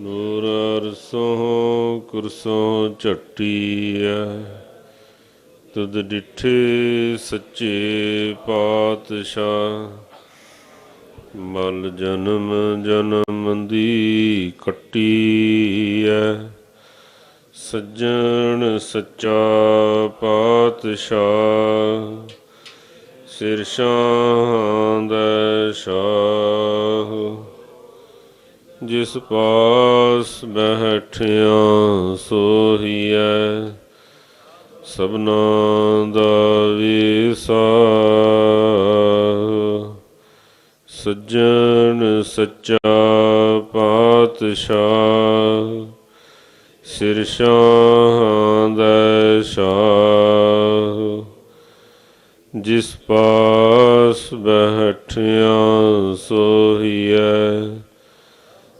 ਨੂਰ ਅਰਸੋਂ ਕੁਰਸੋਂ ਝਟੀਐ, ਤੁਧ ਡਿਠੇ ਸੱਚੇ ਪਾਤਸ਼ਾਹ। ਮਲ ਜਨਮ ਜਨਮ ਦੀ ਕੱਟੀਐ, ਸੱਜਣ ਸੱਚਾ ਪਾਤਸ਼ਾਹ। ਸਿਰ ਸ਼ਾਹ ਦਾ ਸ਼ਾਹ। ਜਿਸ ਪਾਸ ਬੈਠਿਆ ਸੋਹੀਐ, ਸਭਨਾ ਦਾ ਵਿਸਾ ਸੱਜਣ ਸੱਚਾ ਪਾਤਸ਼ਾਹ ਸਿਰ ਸ਼ਾਹ ਦਾ ਸ਼ਾਹ। ਜਿਸ ਪਾਸ ਬੈਠਿਆ ਸੋਹੀਐ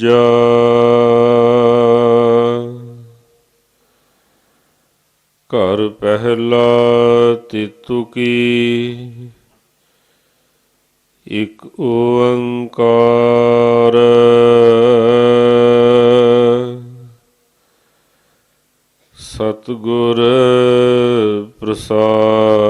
ਤੀਜਾ ਘਰ ਪਹਿਲਾ ਤਿਤੁ ਕੀ ਇਕ ਓੰਕਾਰ। ਸਤਿਗੁਰ ਪ੍ਰਸਾਦ।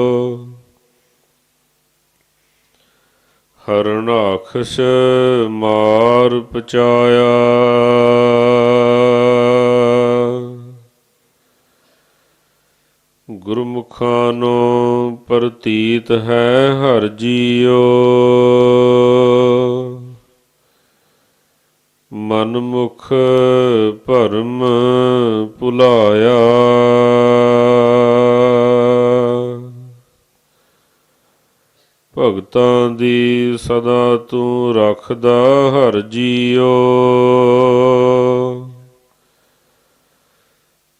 ਹਰਨਾਖਸ਼ ਮਾਰ ਪਚਾਇਆ। ਗੁਰਮੁਖਾਂ ਨੂੰ ਪ੍ਰਤੀਤ ਹੈ ਹਰ ਜੀਓ। ਭਗਤਾਂ ਦੀ ਸਦਾ ਤੂੰ ਰੱਖਦਾ ਹਰ ਜੀਓ।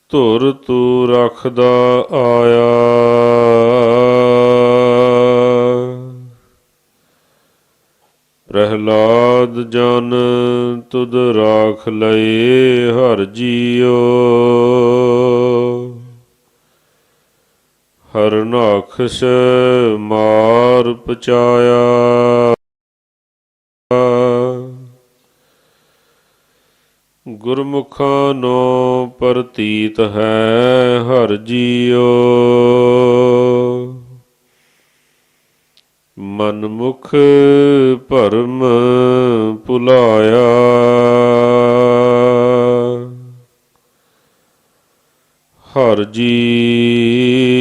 ਧੁਰ ਤੂੰ ਰੱਖਦਾ ਆਇਆ। ਪ੍ਰਹਲਾਦ ਜਨ ਤੁਧ ਰਾਖ ਲਏ ਹਰ ਜੀਓ। ਹਰਨਾਖਸ਼ ਮਾਰ ਪਚਾਇਆ। ਗੁਰਮੁਖਾਂ ਨੋ ਪ੍ਰਤੀਤ ਹੈ ਹਰ ਜੀਓ ਮਨਮੁਖ ਭਰਮ ਭੁਲਾਇਆ। ਹਰ ਜੀ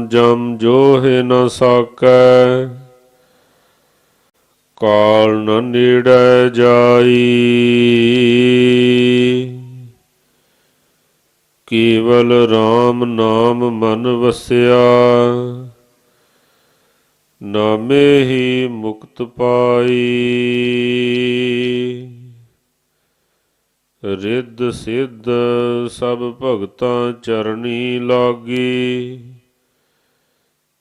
ਜਮ ਜੋਹਿ ਨ ਸਾਕੈ। ਕਾਲ ਨ ਨੇੜੈ ਜਾਈ। ਕੇਵਲ RAM ਨਾਮ ਮਨ ਵਸਿਆ। ਨਾਮੇ ਹੀ ਮੁਕਤ ਪਾਈ। ਰਿੱਧ ਸਿੱਧ ਸਭ ਭਗਤਾਂ ਚਰਣੀ ਲਾਗੀ।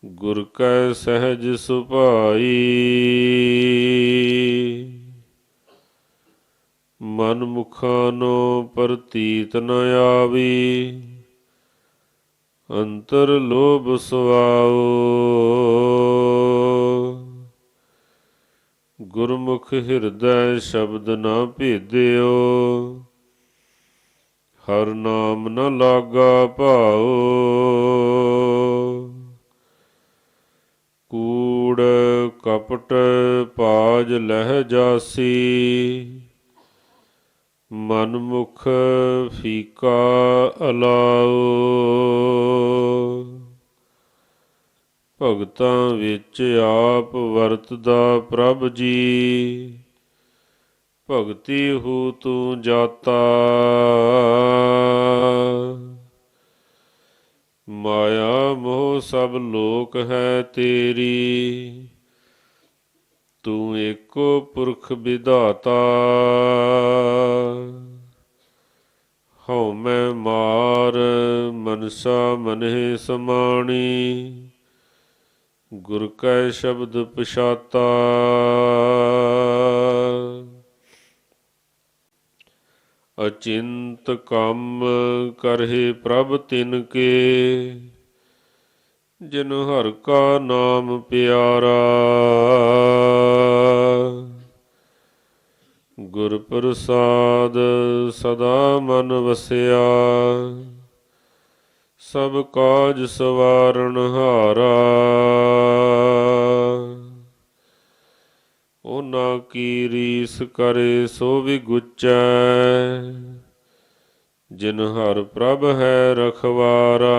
ਗੁਰ ਕੈ ਸਹਿਜ ਸੁਭਾਈ। ਮਨ ਮੁਖਾਂ ਨੂੰ ਪ੍ਰਤੀਤ ਨ ਆਵੀ। ਅੰਤਰ ਲੋਭ ਸੁਆਓ ਗੁਰਮੁਖ ਹਿਰਦੈ ਸ਼ਬਦ ਨਾ ਭੇਦਿਓ। ਹਰ ਨਾਮ ਨ ਲਾਗਾ ਭਾਓ ਕਪਟ ਪਾਜ ਲਹਿ ਜਾਸੀ ਮਨ ਮੁਖ ਫੀਕਾ ਅਲਾਓ ਭਗਤਾਂ ਵਿੱਚ ਆਪ ਵਰਤਦਾ ਪ੍ਰਭ ਜੀ, ਭਗਤੀ ਹੂ ਤੂੰ ਜਾਤਾ। ਮਾਇਆ ਮੋਹ ਸਭ ਲੋਕ ਹੈ ਤੇਰੀ ਤੂੰ ਏਕੋ ਪੁਰਖ ਵਿਧਾਤਾ। ਹਉ ਮੈਂ ਮਾਰ, ਮਨਸਾ ਮਨਹਿ ਸਮਾਣੀ। ਗੁਰ ਕੈ ਸ਼ਬਦ ਪਛਾਤਾ। ਅਚਿੰਤ ਕੰਮ ਕਰਹਿ ਪ੍ਰਭ ਤਿਨ ਕੇ। ਜਿਨ ਹਰ ਕਾ ਨਾਮ ਪਿਆਰਾ ਗੁਰ ਪ੍ਰਸਾਦ ਸਦਾ ਮਨ ਵਸਿਆ। ਸਭ ਕਾਜ ਸਵਾਰਨ ਹਾਰਾ। ਉਹਨਾਂ ਕੀ ਰੀਸ ਕਰੇ ਸੋ ਵੀ ਗੁਚੈ ਜਿਨ ਹਰ ਪ੍ਰਭ ਹੈ ਰਖਵਾਰਾ।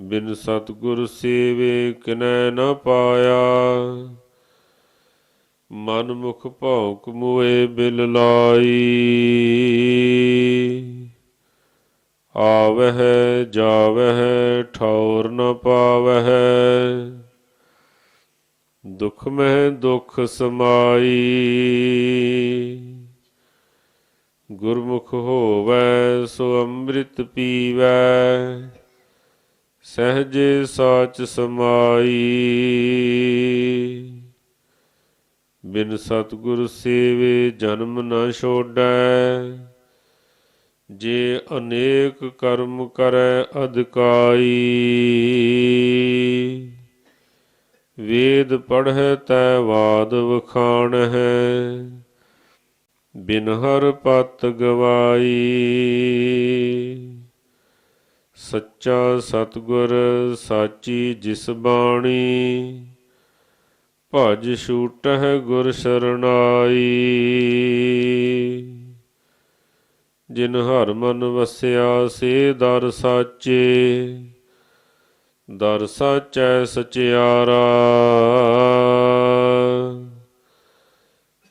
ਬਿਨ ਸਤਗੁਰ ਸੇਵੇ ਕਿਨੈ ਨ ਪਾਇਆ। ਮਨ ਮੁਖ ਭੌਂਕ ਮੂਏ ਬਿਲ ਲਾਈ। ਆਵਹਿ ਜਾਵਹਿ ਠੌਰ ਨ ਪਾਵਹਿ। ਦੁਖ ਮਹਿ ਦੁਖ ਸਮਾਈ। ਗੁਰਮੁਖ ਹੋਵੈ ਸੋ ਅੰਮ੍ਰਿਤ ਪੀਵੈ। ਸਹਜੇ ਸਾਚ ਸਮਾਈ। ਬਿਨ ਸਤਗੁਰ ਸੇਵੇ ਜਨਮ ਨਾ ਛੋੜੈ। ਜੇ ਅਨੇਕ ਕਰਮ ਕਰੈ ਅਧਿਕਾਈ ਵੇਦ ਪੜ੍ਹੈ, ਤੈ ਵਾਦ ਵਖਾਣ ਹੈ ਬਿਨ ਹਰ ਪਤ ਗਵਾਈ। ਸੱਚਾ ਸਤਗੁਰ, ਸਾਚੀ ਜਿਸ ਬਾਣੀ। ਭਜ ਛੂਟਹਿ ਗੁਰ ਸਰਣਾਈ। ਜਿਨ ਹਰ ਮਨ ਵਸਿਆ, ਸੇ ਦਰ ਸਾਚੇ। ਦਰ ਸਾਚੈ ਸਚਿਆਰਾ।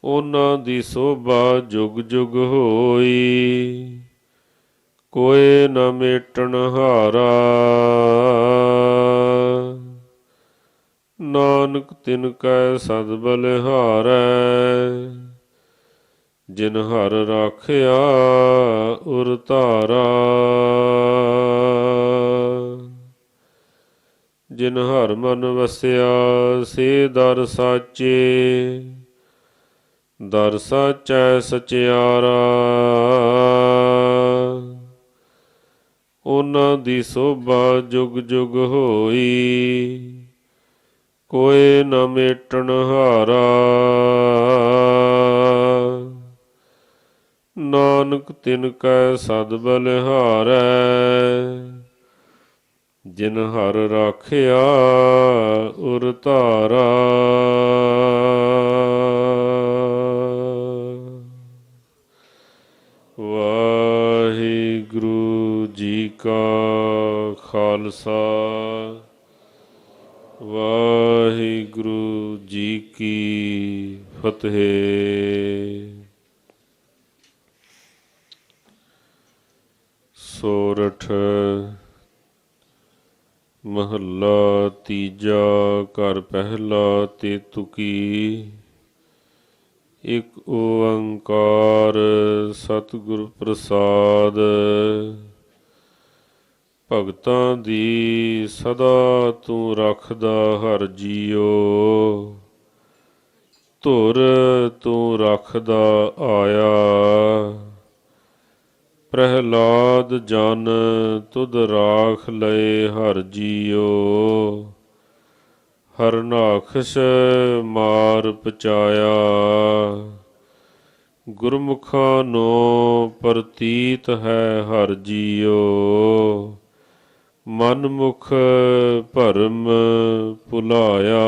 ਉਹਨਾਂ ਦੀ ਸੋਭਾ ਜੁਗ ਜੁਗ ਹੋਈ। ਕੋਏ ਨ ਮੇਟਣ ਹਾਰਾ। ਨਾਨਕ, ਤਿਨ ਕੈ ਸਦ ਬਲਿਹਾਰੈ। ਜਿਨ ਹਰ ਰਾਖਿਆ, ਉਰ ਧਾਰਾ। ਜਿਨ ਹਰ ਮਨ ਵਸਿਆ, ਸੇ ਦਰ ਸਾਚੇ। ਦਰ ਸਾਚੈ ਸਚਿਆਰਾ। ਉਹਨਾਂ ਦੀ ਸੋਭਾ ਜੁਗ ਜੁਗ ਹੋਈ। ਕੋਏ ਨ ਮੇਟਣ ਹਾਰਾ। ਨਾਨਕ ਤਿਨ ਕੈ ਸਦ ਬਲਿਹਾਰੈ, ਜਿਨ ਹਰ ਰਾਖਿਆ ਉਰ ਧਾਰਾ। ਵਾਹਿਗੁਰੂ ਕਾ ਖਾਲਸਾ ਵਾਹਿਗੁਰੂ ਜੀ ਕੀ ਫਤਿਹ। ਸੋਰਠ ਮਹੱਲਾ ਤੀਜਾ ਘਰ ਪਹਿਲਾ ਤੇ ਤੁਕੀ। ਇਕ ਓੰਕਾਰ ਸਤਿਗੁਰ ਪ੍ਰਸਾਦ। ਭਗਤਾਂ ਦੀ ਸਦਾ ਤੂੰ ਰੱਖਦਾ ਹਰ ਜੀਓ। ਧੁਰ ਤੂੰ ਰੱਖਦਾ ਆਇਆ। ਪ੍ਰਹਿਲਾਦ ਜਨ ਤੁਧ ਰਾਖ ਲਏ ਹਰ ਜੀਓ ਹਰਨਾਖਸ਼ ਮਾਰ ਪਚਾਇਆ। ਗੁਰਮੁਖਾਂ ਨੂੰ ਪ੍ਰਤੀਤ ਹੈ ਹਰ ਜੀਓ ਮਨ ਭਰਮ ਭੁਲਾਇਆ।